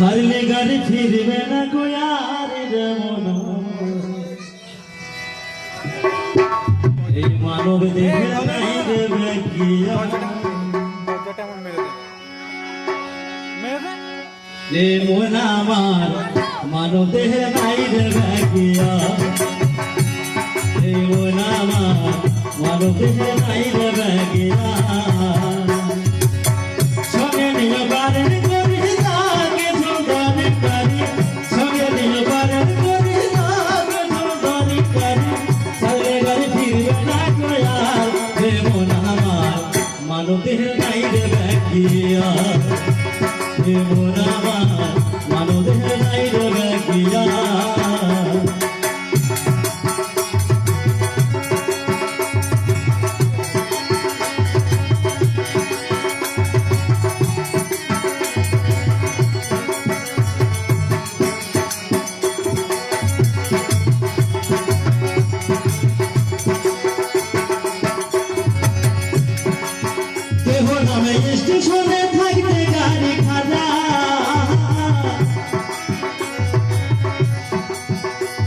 সারলে গাড়ি ফিরবে না গোয়ার যেমন। এই মানব দেবে কি রে মন আমার, মানব দেহে নাই রে ভাগিয়া রে মন আমার, মানব দেহে নাই রে ভাগিয়া কোনদিন নাই দেখিয়া মোরা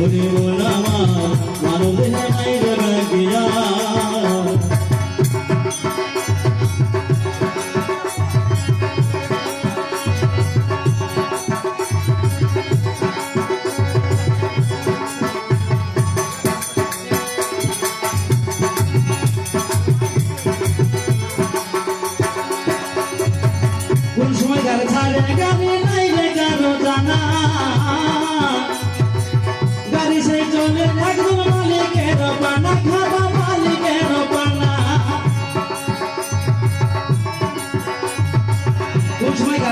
বুঝিউল আমার মানব কোন সময় গার ছাড়ে গাবে নাই রে গারো জানা।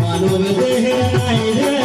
মানব দেহে নাই রে